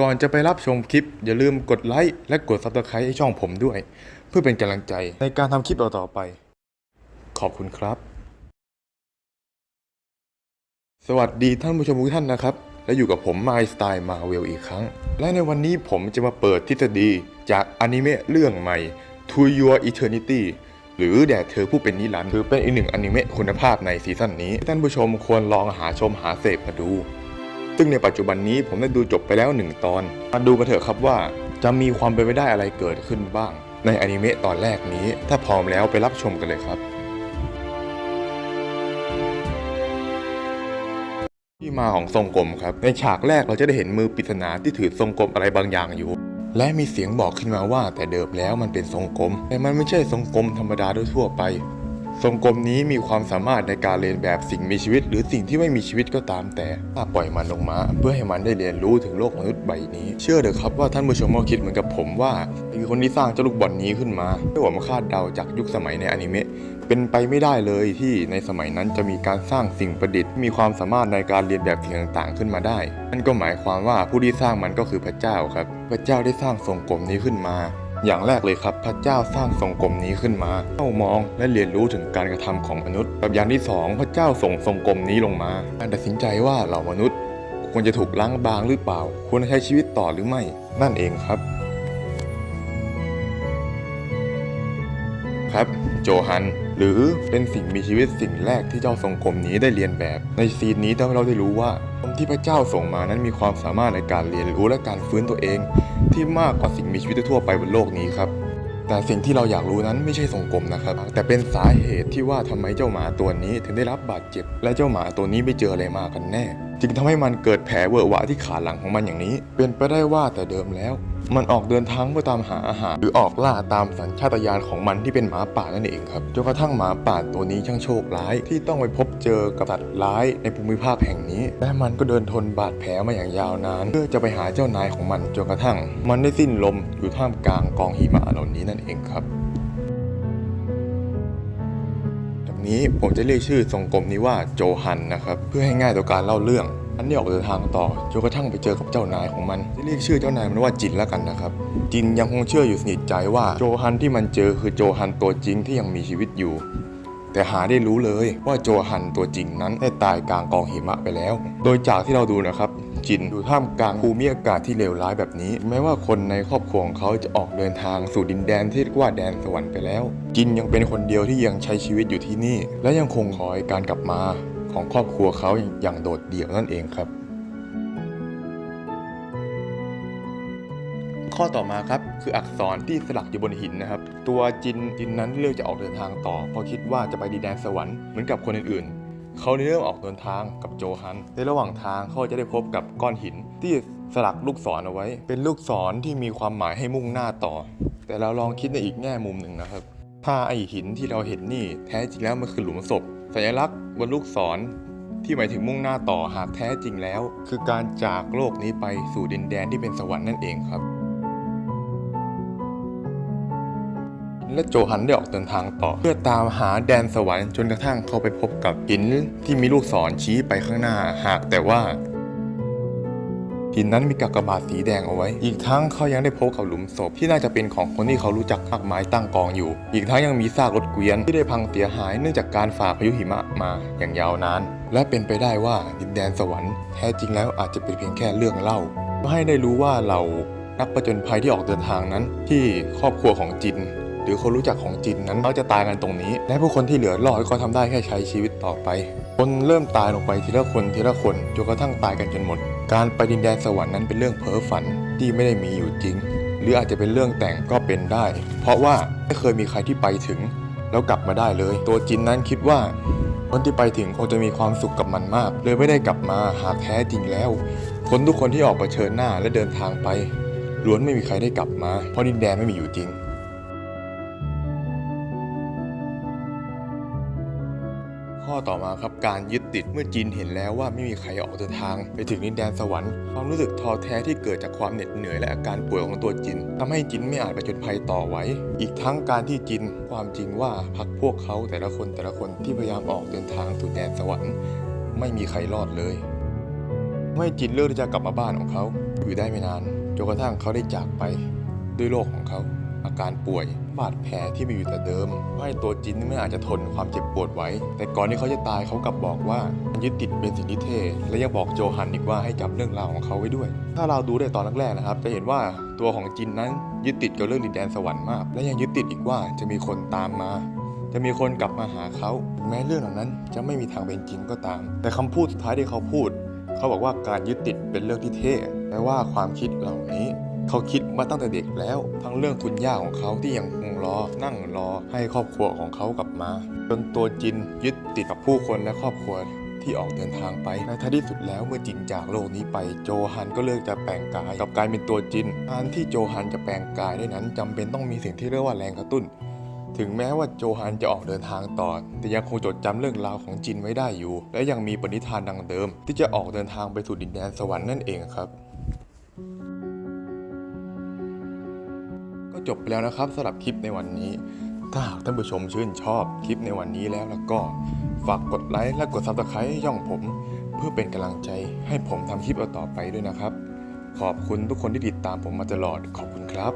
ก่อนจะไปรับชมคลิป อย่าลืมกดไลค์และกด subscribe ให้ช่องผมด้วย เพื่อเป็นกำลังใจในการทำคลิปต่อๆไป ขอบคุณครับ สวัสดีท่านผู้ชมทุกท่านนะครับ และอยู่กับผมไมสไตล์มาเวลอีกครั้ง และในวันนี้ผมจะมาเปิดทฤษฎีจากอนิเมะเรื่องใหม่ To Your Eternity หรือแด่เธอผู้เป็นนิรันดร์ถือเป็นอีกหนึ่งอนิเมะคุณภาพในซีซั่นนี้ท่านผู้ชมควรลองหาชมหาเสพมาดู ซึ่งในปัจจุบันนี้ผมได้ดูจบไปแล้วหนึ่งตอน มาดูกันเถอะครับว่า จะมีความเป็นไปได้อะไรเกิดขึ้นบ้าง ในอนิเมะตอนแรกนี้ ถ้าพร้อมแล้วไปรับชมกันเลยครับ ที่มาของทรงกลมครับ ในฉากแรกเราจะได้เห็นมือปริศนาที่ถือทรงกลมอะไรบางอย่างอยู่และมีเสียงบอกขึ้นมาว่าแต่เดิมแล้วมันเป็นทรงกลม แต่มันไม่ใช่ทรงกลมธรรมดาโดยทั่วไป ทรงกลมนี้มีความสามารถในการเรียนแบบสิ่งมีชีวิต หรือสิ่งที่ไม่มีชีวิตก็ตามแต่ถ้าปล่อยมันลงมา เพื่อให้มันได้เรียนรู้ถึงโลกมนุษย์ใบนี้ เชื่อเถอะครับว่าท่านผู้ชมก็คิดเหมือนกับผมว่าคือคนที่สร้างเจ้าลูกบอลนี้ขึ้นมาไม่ว่ามคาดเดาจากยุคสมัยในอนิเมะเป็นไปไม่ได้เลยที่ในสมัยนั้นจะมีการสร้างสิ่งประดิษฐ์ที่มีความสามารถในการเรียนแบบสิ่งต่างๆ ขึ้นมาได้นั่นก็หมายความว่าผู้ที่สร้างมันก็คือพระเจ้าครับ พระเจ้าได้สร้างทรงกลมนี้ขึ้นมา อย่างแรกเลยครับ พระเจ้าสร้างทรงกลมนี้ขึ้นมาเข้ามองและเรียนรู้ถึงการกระทำของมนุษย์ แบบอย่างที่สองพระเจ้าส่งทรงกลมนี้ลงมา การตัดสินใจว่าเหล่ามนุษย์ ควรจะถูกล้างบางหรือเปล่า ควรจะใช้ชีวิตต่อหรือไม่ นั่นเองครับ ครับ โจฮัน หรือเป็นสิ่งมีชีวิตสิ่งแรกที่เจ้าทรงกลมนี้ได้เรียนแบบ ในซีนนี้ทำให้เราได้รู้ว่าคนที่พระเจ้าส่งมานั้นมีความสามารถในการเรียนรู้และการฟื้นตัวเอง ที่มากกว่าสิ่งมีชีวิตทั่วไปบนโลกนี้ครับแต่สิ่งที่เราอยากรู้นั้นไม่ใช่ทรงกลมนะครับ แต่เป็นสาเหตุที่ว่าทำไมเจ้าหมาตัวนี้ถึงได้รับบาดเจ็บ และเจ้าหมาตัวนี้ไปเจออะไรมากันแน่ จึงทำให้มันเกิดแผลเวอะหวะที่ขาหลังของมันอย่างนี้ เป็นไปได้ว่าแต่เดิมแล้ว มันออกเดินทางเพื่อตามหาอาหารหรือออกล่าตามสัญชาตญาณของมันที่เป็นหมาป่านั่นเองครับจนกระทั่งหมาป่าตัวนี้ช่างโชคร้าย ที่ต้องไปพบเจอกับสัตว์ร้ายในภูมิภาคแห่งนี้ และมันก็เดินทนบาดแผลมาอย่างยาวนาน เพื่อจะไปหาเจ้านายของมันจนกระทั่ง มันได้สิ้นลมอยู่ท่ามกลางกองหิมะเหล่านี้นั่นเองครับ นี้ผมจะเรียกชื่อทรงกลมนี้ว่าโจฮันนะครับ เพื่อให้ง่ายต่อการเล่าเรื่อง อันนี้ออกเดินทางต่อจนกระทั่งไปเจอกับเจ้านายของมันจะเรียกชื่อเจ้านายมันว่าจินแล้วกันนะครับ จินยังคงเชื่ออยู่สนิทใจว่าโจฮันที่มันเจอคือโจฮันตัวจริงที่ยังมีชีวิตอยู่ แต่หาได้รู้เลยว่าโจฮันตัวจริงนั้นได้ตายกลางกองหิมะไปแล้ว โดยจากที่เราดูนะครับ จินอยู่ท่ามกลางภูมิอากาศที่เลวร้ายแบบนี้ แม้ว่าคนในครอบครัวของเขาจะออกเดินทางสู่ดินแดนที่เรียกว่าแดนสวรรค์ไปแล้ว จินยังเป็นคนเดียวที่ยังใช้ชีวิตอยู่ที่นี่ และยังคงคอยการกลับมาของครอบครัวเขาอย่างโดดเดี่ยวนั่นเองครับ ข้อต่อมาครับคืออักษรที่สลักอยู่บนหินนะครับ ตัวจินจินนั้นเลือกจะออกเดินทางต่อเพราะคิดว่าจะไปดินแดนสวรรค์เหมือนกับคนอื่นๆ เขาเลยเริ่มออกเดินทางกับโจฮัน ในระหว่างทางเขาจะได้พบกับก้อนหิน ที่สลักลูกศรเอาไว้ เป็นลูกศรที่มีความหมายให้มุ่งหน้าต่อ แต่เราลองคิดในอีกแง่มุมหนึ่งนะครับ ถ้าไอหินที่เราเห็นนี่แท้จริงแล้วมันคือหลุมศพ สัญลักษณ์บนลูกศรที่หมายถึงมุ่งหน้าต่อหากแท้จริงแล้ว คือการจากโลกนี้ไปสู่ดินแดนที่เป็นสวรรค์นั่นเองครับ และโจฮันได้ออกเดินทางต่อ เพื่อตามหาแดนสวรรค์จนกระทั่งเขาไปพบกับหินที่มีลูกศรชี้ไปข้างหน้าหากแต่ว่าหินนั้นมีกากบาทสีแดงเอาไว้ อีกทั้งเขายังได้พบกับหลุมศพที่น่าจะเป็นของคนที่เขารู้จักมากมายตั้งกองอยู่ อีกทั้งยังมีซากรถเกวียนที่ได้พังเสียหายเนื่องจากการฝ่าพายุหิมะมาอย่างยาวนาน และเป็นไปได้ว่าดินแดนสวรรค์แท้จริงแล้วอาจจะเป็นเพียงแค่เรื่องเล่าให้ได้รู้ว่าเรานักประจนภัยที่ออกเดินทางนั้น ที่ครอบครัวของจิน หรือคนรู้จักของจินนั้นเขาจะตายกันตรงนี้ และผู้คนที่เหลือรอดก็ทำได้แค่ใช้ชีวิตต่อไป คนเริ่มตายลงไปทีละคนทีละคนจนกระทั่งตายกันจนหมด การไปดินแดนสวรรค์นั้นเป็นเรื่องเพ้อฝันที่ไม่ได้มีอยู่จริง หรืออาจจะเป็นเรื่องแต่งก็เป็นได้ เพราะว่าไม่เคยมีใครที่ไปถึง แล้วกลับมาได้เลย ตัวจินนั้นคิดว่าคนที่ไปถึงคงจะมีความสุขกับมันมาก เลยไม่ได้กลับมาหากแท้จริงแล้ว คนทุกคนที่ออกมาเชิญหน้าและเดินทางไปล้วนไม่มีใครได้กลับมา เพราะดินแดนไม่มีอยู่จริง ข้อต่อมาครับการยึดติดเมื่อจีนเห็นแล้วว่าไม่มีใครออกเดินทาง ไปถึงดินแดนสวรรค์ความรู้สึกท้อแท้ที่เกิดจากความเหน็ดเหนื่อยและอาการป่วยของตัวจินทำให้จินไม่อาจไปจนภัยต่อไว้อีกทั้งการที่จินความจริงว่าพักพวกเขาแต่ละคนแต่ละคนที่พยายามออกเดินทางสู่แดนสวรรค์ ไม่มีใครรอดเลยไม่จินเลือกที่จะกลับมาบ้านของเขา อยู่ได้ไม่นานจนกระทั่งเขาได้จากไปด้วยโรคของเขา อาการป่วย บาดแผลที่มีอยู่แต่เดิมให้ตัวจินนี่ไม่อาจจะทนความเจ็บปวดไว้ แต่ก่อนที่เขาจะตายเขากลับบอกว่ายึดติดเป็นสิ่งที่เท่และยังบอกโจฮันอีกว่าให้จำเรื่องราวของเขาไว้ด้วย ถ้าเราดูได้ตอนแรกๆนะครับ จะเห็นว่าตัวของจินนั้นยึดติดกับเรื่องดินแดนสวรรค์มาก และยังยึดติดอีกว่าจะมีคนตามมาจะมีคนกลับมาหาเขา แม้เรื่องเหล่านั้นจะไม่มีทางเป็นจริงก็ตาม แต่คำพูดสุดท้ายที่เขาพูด เขาบอกว่าการยึดติดเป็นเรื่องที่เท่แต่ว่าความคิดเหล่านี้ เขาคิดมาตั้งแต่เด็กแล้ว ทั้งเรื่องคุณย่าของเขาที่ยังคงรอ นั่งรอให้ครอบครัวของเขากลับมา จนตัวจินยึดติดกับผู้คนและครอบครัวที่ออกเดินทางไปในท้ายที่สุดแล้วเมื่อจินจากโลกนี้ไป โจฮันก็เลือกจะแปลงกายกลับกลายเป็นตัวจินการที่โจฮันจะแปลงกายได้นั้นจำเป็นต้องมีสิ่งที่เรียกว่าแรงกระตุ้น ถึงแม้ว่าโจฮันจะออกเดินทางต่อ แต่ยังคงจดจำเรื่องราวของจินไว้ได้อยู่ และยังมีปณิธานดังเดิม ที่จะออกเดินทางไปสู่ดินแดนสวรรค์นั่นเองครับ จบไปแล้วนะครับสำหรับคลิปในวันนี้ ถ้าหากท่านผู้ชมชื่นชอบคลิปในวันนี้แล้วแล้วก็ฝากกดไลค์และกดซับสไครต์ให้ช่องผม เพื่อเป็นกำลังใจให้ผมทำคลิปต่อไปด้วยนะครับ ขอบคุณทุกคนที่ติดตามผมมาตลอดขอบคุณครับ